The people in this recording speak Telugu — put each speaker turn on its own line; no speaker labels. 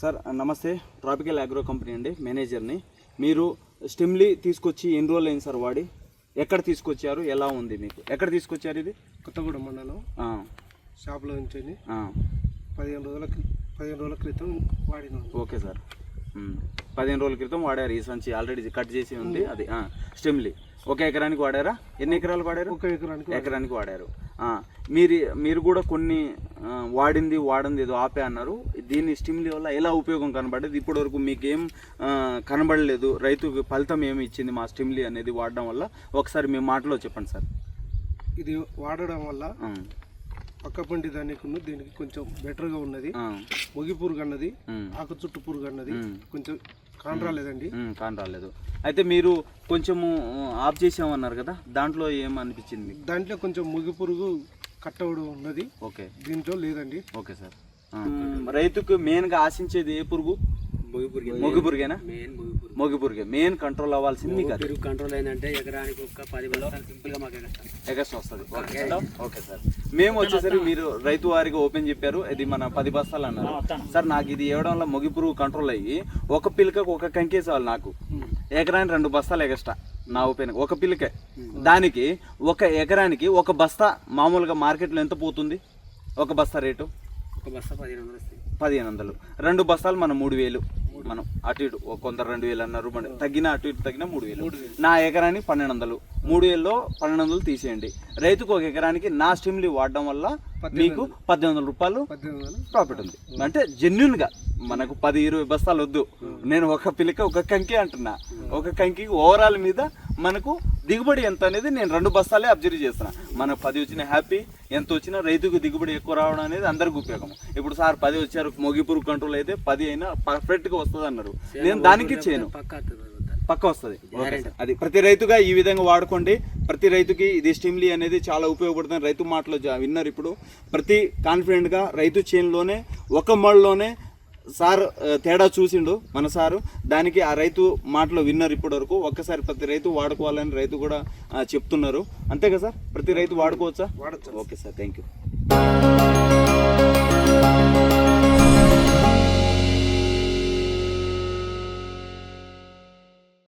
సార్ నమస్తే. ట్రాపికల్ అగ్రో కంపెనీ అండి మేనేజర్ని మీరు స్టిమ్లీ తీసుకొచ్చి ఎన్ని రోజులు అయింది సార్ వాడి? ఎక్కడ తీసుకొచ్చారు? ఎలా ఉంది మీకు? ఎక్కడ తీసుకొచ్చారు ఇది?
కొత్తగూడెం మండలం. షాప్లో
ఆ,
పదిహేను రోజుల పదిహేను రోజుల క్రితం వాడినాను
ఓకే సార్. పదిహేను రోజుల క్రితం వాడారు. ఈ సంచి ఆల్రెడీ కట్ చేసి ఉంది. అది స్టిమ్లీ ఒక ఎకరానికి వాడారా? ఎన్ని ఎకరాలు వాడారు?
ఒక ఎకరానికి
ఎకరానికి వాడారు. మీరు మీరు కూడా కొన్ని వాడింది వాడింది ఏదో ఆపే అన్నారు. దీని స్టిమ్లీ వల్ల ఎలా ఉపయోగం కనబడేది ఇప్పటి వరకు మీకు కనబడలేదు. రైతుకు ఫలితం ఏమి ఇచ్చింది మా స్టిమ్లీ అనేది వాడడం వల్ల? ఒకసారి మీ మాటలో చెప్పండి సార్.
ఇది వాడడం వల్ల
ఆ,
పక్కపంటి దానికి దీనికి కొంచెం బెటర్గా ఉన్నది. మొగి పురుగు అన్నది ఆకు చుట్టు పురుగు అన్నది. కొంచెం కానరాలేదండి
ఉమ్, కాని రాలేదు. అయితే మీరు కొంచెము ఆఫ్ చేసామన్నారు కదా దాంట్లో ఏం అనిపించింది మీకు?
దాంట్లో కొంచెం మొగి పురుగు కట్టవడం ఉన్నది.
ఓకే.
దీంట్లో లేదండి.
Okay sir. రైతుకు మెయిన్గా ఆశించేది ఏ పురుగు? మొగి పురుగేనా మొగి పురుగే మెయిన్ కంట్రోల్ అవ్వాల్సింది మీకు అది
పెరుగు కంట్రోల్ అయిందంటే ఎకరానికి ఒక పది బస్తాలు సింపుల్గా మాకు ఎగస్టాం
వస్తుంది. Okay okay. సార్. మేము వచ్చేసరికి మీరు రైతు వారికి ఓపెన్ చెప్పారు. ఇది మన పది బస్తాలు అన్నారు. సార్ నాకు ఇది ఇవ్వడం వల్ల మొగి పురుగు కంట్రోల్ అయ్యి ఒక పిల్లకకు ఒక కంకే చాలు నాకు. ఎకరానికి రెండు బస్తాలు ఎగస్ట్రా నా ఓపెన్ ఒక పిల్లకే. దానికి ఒక ఎకరానికి ఒక బస్తా మామూలుగా మార్కెట్లో ఎంత పోతుంది? ఒక బస్తా రేటు?
ఒక బస్తా పదిహేను వందలు
పదిహేను వందలు. రెండు బస్తాలు మనం మూడు వేలు. మనం అటు ఇటు కొందరు రెండు వేలు అన్నారు మన తగ్గిన అటు ఇటు తగ్గిన మూడు వేలు. నా ఎకరానికి పన్నెండు వందలు. మూడు వేలలో పన్నెండు వందలు తీసేయండి. రైతుకు ఒక ఎకరానికి నా స్టిమ్లీ వాడడం వల్ల మీకు పద్దెనిమిది వందల రూపాయలు ప్రాఫిట్ ఉంది. అంటే జెన్యున్గా మనకు పది ఇరవై బస్తాలు వద్దు. నేను ఒక పిల్లక ఒక కంకి అంటున్నా. ఒక కంకి ఓవరాల్ మీద మనకు దిగుబడి ఎంత అనేది నేను రెండు బస్తాలే అబ్జర్వ్ చేస్తున్నా. మనకు పది వచ్చిన హ్యాపీ ఎంత వచ్చినా రైతుకు దిగుబడి ఎక్కువ రావడం అనేది అందరికి ఉపయోగం. ఇప్పుడు సార్ పది వచ్చారు మొగిపురు కంట్రోల్ అయితే పది అయినా పర్ఫెక్ట్గా వస్తుంది అన్నారు నేను దానికి చేయను.
పక్క వస్తుంది.
అది ప్రతి రైతుగా ఈ విధంగా వాడుకోండి. ప్రతి రైతుకి ఇది స్టిమ్లీ అనేది చాలా ఉపయోగపడుతుంది. రైతు మాటలు విన్నారు ఇప్పుడు. ప్రతి కాన్ఫిడెంట్గా రైతు చేనులోనే ఒక మళ్ళలోనే సార్ తేడా చూసిండు మన సారు. దానికి ఆ రైతు మాటలు విన్నారు ఇప్పటి వరకు. ఒక్కసారి ప్రతి రైతు వాడుకోవాలని రైతు కూడా చెప్తున్నారు. అంతే కదా సార్? ప్రతి రైతు వాడుకోవచ్చా?
వాడచ్చు.
Okay sir thank you